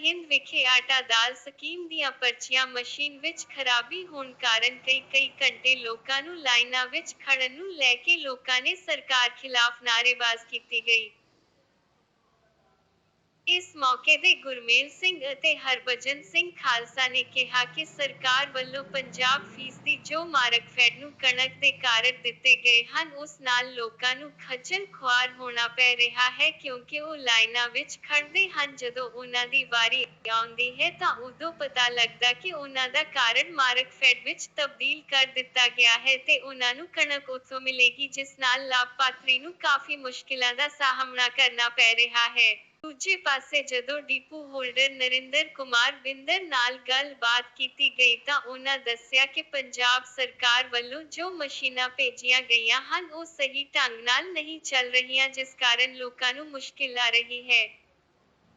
ਸਰਹਿੰਦ ਵਿਖੇ ਆਟਾ ਦਾਲ ਸਕੀਮ ਦੀਆਂ ਪਰਚੀਆਂ ਮਸ਼ੀਨ ਵਿੱਚ ਖਰਾਬੀ ਹੋਣ ਕਾਰਨ ਕਈ ਕਈ ਘੰਟੇ ਲੋਕਾਂ ਨੂੰ ਲਾਈਨਾਂ ਵਿੱਚ ਖੜਨ ਨੂੰ ਲੈ ਕੇ ਲੋਕਾਂ ਨੇ ਸਰਕਾਰ ਖਿਲਾਫ ਨਾਅਰੇਬਾਜ਼ੀ ਕੀਤੀ ਗਈ। ਇਸ ਮੌਕੇ ਤੇ ਗੁਰਮੇਲ ਸਿੰਘ ਅਤੇ ਹਰਭਜਨ ਸਿੰਘ ਖਾਲਸਾ ਨੇ ਕਿਹਾ ਕਿ ਸਰਕਾਰ ਵੱਲੋਂ ਪੰਜਾਬ ਫੀਸਦੀ ਜੋ ਮਾਰਕ ਨੂੰ ਕਣਕ ਦੇ ਕਾਰਡ ਦਿੱਤੇ ਗਏ ਹਨ, ਉਸ ਨਾਲ ਲੋਕਾਂ ਨੂੰ ਖੱਜਲ ਖੁਆਰ ਹੋਣਾ ਪੈ ਰਿਹਾ ਹੈ ਕਿਉਂਕਿ ਉਹ ਲਾਈਨਾਂ ਵਿੱਚ ਖੜਦੇ ਹਨ। ਜਦੋਂ ਉਹਨਾਂ ਦੀ ਵਾਰੀ ਆਉਂਦੀ ਹੈ ਤਾਂ ਉਦੋਂ ਪਤਾ ਲੱਗਦਾ ਕਿ ਉਹਨਾਂ ਦਾ ਕਾਰਡ ਮਾਰਕ ਫੈਡ ਵਿੱਚ ਤਬਦੀਲ ਕਰ ਦਿੱਤਾ ਗਿਆ ਹੈ ਤੇ ਉਹਨਾਂ ਨੂੰ ਕਣਕ ਉੱਥੋਂ ਮਿਲੇਗੀ, ਜਿਸ ਨਾਲ ਲਾਭਪਾਤਰੀ ਨੂੰ ਕਾਫੀ ਮੁਸ਼ਕਿਲਾਂ ਦਾ ਸਾਹਮਣਾ ਕਰਨਾ ਪੈ ਰਿਹਾ ਹੈ। ਦੂਜੇ ਪਾਸੇ ਜਦੋਂ ਡੀਪੂ ਹੋਲਡਰ ਨਰਿੰਦਰ ਕੁਮਾਰ ਬਿੰਦਰ ਨਾਲ ਗੱਲਬਾਤ ਕੀਤੀ ਗਈ ਤਾਂ ਉਨ੍ਹਾਂ ਦੱਸਿਆ ਕਿ ਪੰਜਾਬ ਸਰਕਾਰ ਵੱਲੋਂ ਜੋ ਮਸ਼ੀਨਾਂ ਭੇਜੀਆਂ ਗਈਆਂ ਹਨ, ਉਹ ਸਹੀ ਢੰਗ ਨਾਲ ਨਹੀਂ ਚੱਲ ਰਹੀਆਂ, ਜਿਸ ਕਾਰਨ ਲੋਕਾਂ ਨੂੰ ਮੁਸ਼ਕਿਲ ਆ ਰਹੀ ਹੈ।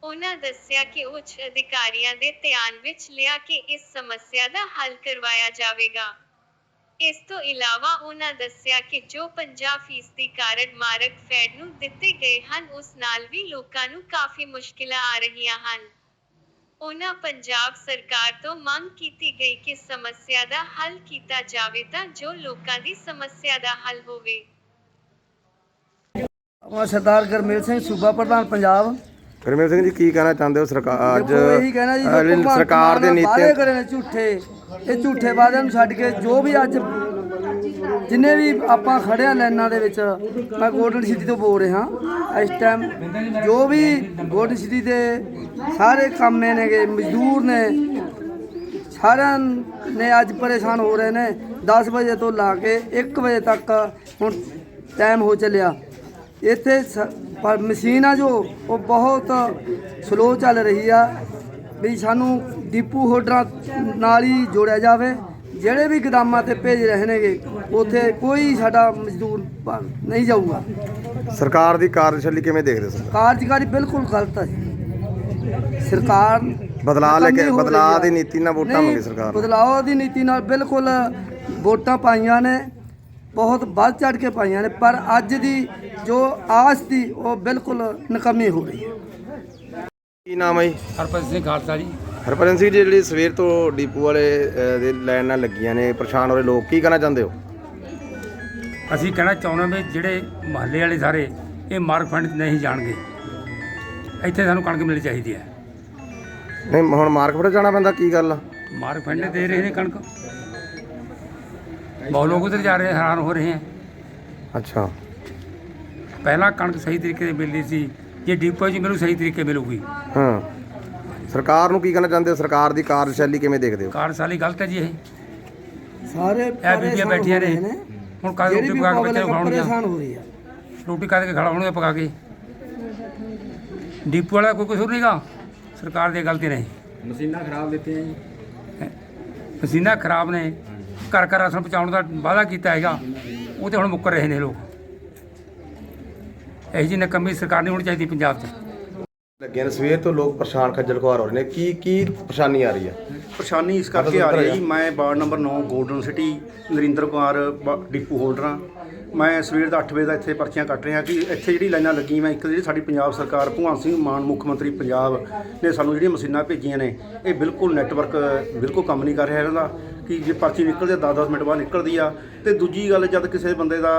ਉਹਨਾਂ ਦੱਸਿਆ ਕਿ ਉੱਚ ਅਧਿਕਾਰੀਆਂ ਦੇ ਧਿਆਨ ਵਿੱਚ ਲਿਆ ਕੇ ਇਸ ਸਮੱਸਿਆ ਦਾ ਹੱਲ ਕਰਵਾਇਆ ਜਾਵੇਗਾ। ਇਸ ਤੋਂ ਇਲਾਵਾ ਉਹਨਾਂ ਦੱਸਿਆ ਕਿ ਜੋ 50% ਕਾਰਡ ਮਾਰਕ ਫੈਡ ਨੂੰ ਦਿੱਤੇ ਗਏ ਹਨ, ਉਸ ਨਾਲ ਵੀ ਲੋਕਾਂ ਨੂੰ ਕਾਫੀ ਮੁਸ਼ਕਿਲਾਂ ਆ ਰਹੀਆਂ ਹਨ। ਉਹਨਾਂ ਪੰਜਾਬ ਸਰਕਾਰ ਤੋਂ ਮੰਗ ਕੀਤੀ ਗਈ ਕਿ ਸਮੱਸਿਆ ਦਾ ਹੱਲ ਕੀਤਾ ਜਾਵੇ ਤਾਂ ਜੋ ਲੋਕਾਂ ਦੀ ਸਮੱਸਿਆ ਦਾ ਹੱਲ ਹੋਵੇ। ਮੈਂ ਸਰਦਾਰ ਗਰਮੇਲ ਸਿੰਘ ਸੂਬਾ ਪ੍ਰਧਾਨ ਪੰਜਾਬ। ਗੁਰਮੇਲ ਸਿੰਘ ਜੀ ਕੀ ਕਹਿਣਾ ਚਾਹੁੰਦੇ ਹੋ ਸਰਕਾਰ ਅੱਜ ਦੇਖੋ ਇਹੀ ਕਹਿਣਾ ਜੀ ਅਹ, ਜਿਹੜੀ ਸਰਕਾਰ ਦੇ ਨੀਤੀ ਵਾਅਦੇ ਕਰੇ ਨੇ ਝੂਠੇ। ਇਹ ਝੂਠੇ ਵਾਅਦਿਆਂ ਨੂੰ ਛੱਡ ਕੇ ਜੋ ਵੀ ਅੱਜ ਜਿੰਨੇ ਵੀ ਆਪਾਂ ਖੜੇ ਆ ਲਾਈਨਾਂ ਦੇ ਵਿੱਚ ਮੈਂ ਗੋਲਡਨ ਸਿਟੀ ਤੋਂ ਬੋਲ ਰਿਹਾ। ਇਸ ਟਾਈਮ ਜੋ ਵੀ ਗੋਲਡਨ ਸਿਟੀ ਦੇ ਸਾਰੇ ਕਾਮੇ ਨੇਗੇ ਮਜ਼ਦੂਰ ਨੇ ਸਾਰਿਆਂ ਨੇ ਅੱਜ ਪਰੇਸ਼ਾਨ ਹੋ ਰਹੇ ਨੇ। 10 ਵਜੇ ਤੋਂ ਲਾ ਕੇ 1 ਵਜੇ ਤੱਕ ਹੁਣ ਟਾਈਮ ਹੋ ਚੱਲਿਆ। ਇੱਥੇ ਸ- ਪਰ ਮਸ਼ੀਨ ਆ ਜੋ ਉਹ ਬਹੁਤ ਸਲੋ ਚੱਲ ਰਹੀ ਆ ਵੀ ਸਾਨੂੰ ਡਿਪੂ ਹੋਲਡਰਾਂ ਨਾਲ ਹੀ ਜੋੜਿਆ ਜਾਵੇ। ਜਿਹੜੇ ਵੀ ਗਦਾਮਾਂ ਤੇ ਭੇਜ ਰਹੇ ਨੇਗੇ ਉੱਥੇ ਕੋਈ ਸਾਡਾ ਮਜ਼ਦੂਰ ਨਹੀਂ ਜਾਊਗਾ। ਸਰਕਾਰ ਦੀ ਕਾਰਜਸ਼ੈਲੀ ਕਿਵੇਂ ਦੇਖਦੇ ਸਰ? ਕਾਰਜਕਾਰੀ ਬਿਲਕੁਲ ਗਲਤ ਹੈ ਸਰਕਾਰ ਬਦਲਾਅ ਲੈ ਕੇ ਨਕਾਮੀ ਹੋ ਰਹੀ ਬਦਲਾਅ ਆ। ਦੀ ਨੀਤੀ ਨਾਲ ਵੋਟਾਂ ਨਹੀਂ, ਮੰਗੀ ਸਰਕਾਰ ਨੇ। ਬਦਲਾਅ ਦੀ ਨੀਤੀ ਨਾਲ ਬਿਲਕੁਲ ਵੋਟਾਂ ਪਾਈਆਂ ਨੇ। ਬਹੁਤ ਵੱਧ ਚੜ ਕੇ ਪਾਈਆਂ ਨੇ ਪਰ ਅੱਜ ਦੀ ਜੋ ਆਸ ਦੀ ਉਹ ਬਿਲਕੁਲ ਨਕਮੀ ਹੋ ਰਹੀ ਹੈ। ਕੀ ਨਾਮ ਹੈ ਜੀ? ਹਰਪ੍ਰੀਤ ਸਿੰਘ ਖਾਲਸਾ ਜੀ। ਹਰਪ੍ਰੀਤ ਸਿੰਘ ਜੀ ਜਿਹੜੀ ਸਵੇਰ ਤੋਂ ਡੀਪੂ ਵਾਲੇ ਦੇ ਲਾਈਨਾਂ ਲੱਗੀਆਂ ਨੇ ਪਰੇਸ਼ਾਨ ਹੋ ਰਹੇ ਲੋਕ ਕੀ ਕਹਿਣਾ ਚਾਹੁੰਦੇ ਹੋ? ਅਸੀਂ ਕਹਿਣਾ ਚਾਹੁੰਦੇ ਵੀ ਜਿਹੜੇ ਮਹੱਲੇ ਵਾਲੇ ਸਾਰੇ ਇਹ ਮਾਰਕ ਫੰਡ ਨਹੀਂ ਜਾਣਗੇ। ਇੱਥੇ ਸਾਨੂੰ ਕਣਕ ਮਿਲਣੀ ਚਾਹੀਦੀ ਹੈ। ਨਹੀਂ ਹੁਣ ਮਾਰਕੀਟ ਜਾਣਾ ਪੈਂਦਾ ਕੀ ਗੱਲ ਆ? ਮਾਰਕ ਫੰਡ ਦੇ ਰਹੇ ਨੇ ਕਣਕ। ਬਹੁਤ ਲੋਕ ਉਧਰ ਜਾ ਰਹੇ हैं, हैरान हो रहे हैं ਅੱਛਾ ਪਹਿਲਾਂ ਕਣਕ ਸਹੀ ਤਰੀਕੇ ਨਾਲ ਮਿਲਦੀ ਸੀ ਜੇ ਡਿਪੋ 'ਚ ਮਿਲੂ ਸਹੀ ਤਰੀਕੇ ਮਿਲੂਗੀ ਹਾਂ ਸਰਕਾਰ ਨੂੰ ਕੀ ਕਹਿਣਾ ਚਾਹੁੰਦੇ ਹੋ ਸਰਕਾਰ ਦੀ ਕਾਰਜਸ਼ੈਲੀ ਕਿਵੇਂ ਦੇਖਦੇ ਹੋ ਕਾਰਜਸ਼ਾਲੀ ਗਲਤ ਹੈ ਜੀ ਇਹ ਸਾਰੇ ਇਹ ਬੀਬੀਆਂ ਬੈਠੀਆਂ ਨੇ ਹੁਣ ਕੱਲ ਜਿਹੜੀ ਰੋਟੀ ਵੀ ਪਕਾ ਕੇ ਪਬਲਿਕ ਬੱਚਿਆਂ ਨੂੰ ਖਿਲਾਉਣਗੀਆਂ ਪਰੇਸ਼ਾਨ ਹੋ ਰਹੀ ਹੈ ਰੋਟੀ ਕਾਦੇ ਕੇ ਖਿਲਾਉਣਗੇ ਪਕਾ ਕੇ ਡਿਪੂ ਵਾਲਾ ਕੋਈ ਕਸੂਰ ਨਹੀਂਗਾ ਸਰਕਾਰ ਦੀ ਗਲਤੀ ਨਹੀਂ ਮਸ਼ੀਨਾਂ ਖਰਾਬ ਦਿੱਤੀਆਂ ਜੀ ਮਸ਼ੀਨਾਂ ਖਰਾਬ ਨੇ ਘਰ ਘਰ ਰਾਸ਼ਨ ਪਹੁੰਚਾਉਣ ਦਾ ਵਾਅਦਾ ਕੀਤਾ ਹੈਗਾ ਉਹ ਤੇ ਹੁਣ ਮੁੱਕਰ ਰਹੇ ਨੇ ਲੋਕ। ਇਹੋ ਜਿਹੀ ਨਕਮੀ ਸਰਕਾਰ ਨਹੀਂ ਹੋਣੀ ਚਾਹੀਦੀ ਪੰਜਾਬ 'ਚ। ਲੱਗਿਆ ਨੇ ਸਵੇਰ ਤੋਂ ਲੋਕ ਪਰੇਸ਼ਾਨ ਖੱਜਲ ਖੁਆਰ ਹੋ ਰਹੇ ਨੇ। ਕੀ ਕੀ ਪਰੇਸ਼ਾਨੀ ਆ ਰਹੀ ਹੈ? ਪਰੇਸ਼ਾਨੀ ਇਸ ਕਰਕੇ ਆ ਰਹੀ ਹੈ। ਜੀ ਮੈਂ ward number 9 golden city Narinder Kumar ਬ- ਡਿਪੂ ਹੋਲਡਰ ਹਾਂ ਮੈਂ ਸਵੇਰ ਦਾ 8 ਵਜੇ ਦਾ ਇੱਥੇ ਪਰਚੀਆਂ ਕੱਟ ਰਿਹਾ ਕਿ ਇੱਥੇ ਜਿਹੜੀ ਲਾਈਨਾਂ ਲੱਗੀ ਮੈਂ ਇੱਕ ਜਿਹੜੀ ਸਾਡੀ ਪੰਜਾਬ ਸਰਕਾਰ ਭਗਵੰਤ ਸਿੰਘ ਮਾਨ ਮੁੱਖ ਮੰਤਰੀ ਪੰਜਾਬ ਨੇ ਸਾਨੂੰ ਜਿਹੜੀਆਂ ਮਸ਼ੀਨਾਂ ਭੇਜੀਆਂ ਨੇ, ਇਹ ਬਿਲਕੁਲ ਨੈਟਵਰਕ ਬਿਲਕੁਲ ਕੰਮ ਨਹੀਂ ਕਰ ਰਿਹਾ ਇਹਨਾਂ ਦਾ, ਕਿ ਜੇ ਪਰਚੀ ਨਿਕਲਦੀ ਆ 10-10 ਮਿੰਟ ਬਾਅਦ ਨਿਕਲਦੀ ਆ। ਤੇ ਦੂਜੀ ਗੱਲ, ਜਦ ਕਿਸੇ ਬੰਦੇ ਦਾ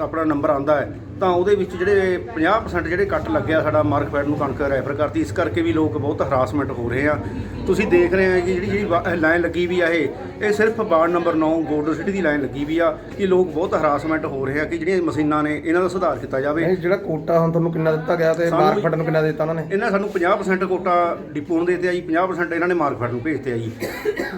ਆਪਣਾ ਨੰਬਰ ਆਂਦਾ ਹੈ, ਤਾਂ ਉਹਦੇ ਵਿੱਚ ਜਿਹੜੇ 50% ਜਿਹੜੇ ਕੱਟ ਲੱਗਿਆ ਸਾਡਾ ਮਾਰਕਫੈਡ ਨੂੰ ਕਣਕ ਰੈਫਰ ਕਰਤੀ, ਇਸ ਕਰਕੇ ਵੀ ਲੋਕ ਬਹੁਤ ਹਰਾਸਮੈਂਟ ਹੋ ਰਹੇ ਆ। ਤੁਸੀਂ ਦੇਖ ਰਹੇ ਆ ਕਿ ਜਿਹੜੀ ਜਿਹੜੀ ਲਾਈਨ ਲੱਗੀ ਵੀ ਆ ਇਹ ਇਹ ਸਿਰਫ ਵਾਰਡ ਨੰਬਰ 9 ਗੋਲਡਨ ਸਿਟੀ ਦੀ ਲਾਈਨ ਲੱਗੀ ਵੀ ਆ, ਕਿ ਲੋਕ ਬਹੁਤ ਹਰਾਸਮੈਂਟ ਹੋ ਰਹੇ ਆ ਕਿ ਜਿਹੜੀਆਂ ਮਸ਼ੀਨਾਂ ਨੇ ਇਹਨਾਂ ਦਾ ਸੁਧਾਰ ਕੀਤਾ ਜਾਵੇ। ਨਹੀਂ ਜਿਹੜਾ ਕੋਟਾ ਹੁਣ ਤੁਹਾਨੂੰ ਕਿੰਨਾ ਦਿੱਤਾ ਗਿਆ ਤੇ ਸਾਨੂੰ ਵੀ- ਨੂੰ ਕਿੰਨਾ ਦਿੱਤਾ ਉਹਨਾਂ ਨੇ? ਇਹਨਾਂ ਸਾਨੂੰ 50% ਕੋਟਾ ਡਿਪੂ ਨੂੰ ਦੇਤੇ ਆ ਜੀ 50% ਇਹਨਾਂ ਨੇ ਮਾਰਕ ਫੈਡ ਨੂੰ ਭੇਜਤੇ ਆ ਜੀ।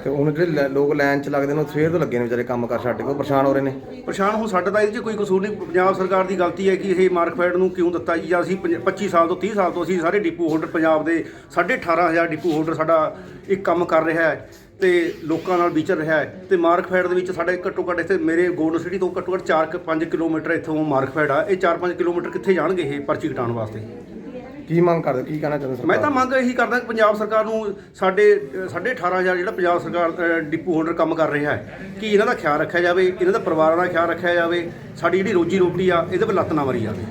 ਤੇ ਹੁਣ ਜਿਹੜੇ ਲੈ- ਲੋਕ ਲਾਈਨ 'ਚ ਲੱਗਦੇ ਨੇ ਉਹ ਸਵੇਰ ਤੋਂ ਲੱਗੇ ਨੇ ਵਿਚਾਰੇ ਕੰਮ ਕਰ ਛੱਡ ਕੇ ਉਹ ਪਰੇਸ਼ਾਨ ਹੋ ਰਹੇ ਨੇ। ਪਰੇਸ਼ਾਨ ਹੁਣ ਸਾਡਾ ਤਾਂ ਇਹਦੇ 'ਚ ਕੋਈ ਕਸੂਰ ਨਹੀਂ। ਪੰਜਾਬ ਸਰਕਾਰ ਦੀ ਗਲਤੀ ਹੈ ਕਿ ਇਹ ਮਾਰਕਫੈਡ ਨੂੰ ਕਿਉਂ ਦਿੱਤਾ ਜੀ? ਜਾਂ ਅਸੀਂ ਪੰਜ- 25 ਸਾਲ ਤੋਂ 30 ਸਾਲ ਤੋਂ ਅਸੀਂ ਸਾਰੇ ਡਿਪੂ ਹੋਲਡਰ ਪੰਜਾਬ ਦੇ 18500 ਡਿਪੂ ਹੋਲਡਰ ਸਾਡਾ ਇੱਕ ਕੰਮ ਕਰ ਰਿਹਾ ਹੈ। ਤੇ ਲੋਕਾਂ ਨਾਲ ਵਿਚਰ ਰਿਹਾ ਹੈ ਤੇ ਮਾਰਕਫੈਡ ਦੇ ਵਿੱਚ ਸਾਡੇ ਘੱਟੋ ਘੱਟ ਇੱਥੇ ਮੇਰੇ ਗੋਲਡ ਸਿਟੀ ਤੋਂ ਘੱਟੋ ਘੱਟ 4-5 ਕਿਲੋਮੀਟਰ ਇੱਥੋਂ ਮਾਰਕਫੈਡ ਆ। ਇਹ 4-5 ਕਿਲੋਮੀਟਰ ਕਿੱਥੇ ਜਾਣਗੇ ਇਹ ਪਰਚੀ ਕਟਾਉਣ ਵਾਸਤੇ? ਕੀ ਮੰਗ ਕਰਦੇ? ਕੀ ਕਹਿਣਾ ਚਾਹੁੰਦੇ ਮੈਂ ਤਾਂ ਮੰਗ ਇਹੀ ਕਰਦਾ ਕਿ ਪੰਜਾਬ ਸਰਕਾਰ ਨੂੰ ਸਾਡੇ ਅ, ਸਾਢੇ 18000 ਜਿਹੜਾ ਪੰਜਾਬ ਸਰਕਾਰ ਡਿਪੂ ਹੋਲਡਰ ਕੰਮ ਕਰ ਰਿਹਾ ਹੈ ਕਿ ਇਹਨਾਂ ਦਾ ਖਿਆਲ ਰੱਖਿਆ ਜਾਵੇ ਇਹਨਾਂ ਦਾ ਪਰਿਵਾਰਾਂ ਦਾ ਖਿਆਲ ਰੱਖਿਆ ਜਾਵੇ ਸਾਡੀ ਜਿਹੜੀ ਰੋਜੀ ਰੋਟੀ ਆ ਇਹਦੇ 'ਤੇ ਲੱਤ ਨਾ ਮਾਰੀ ਜਾਵੇ।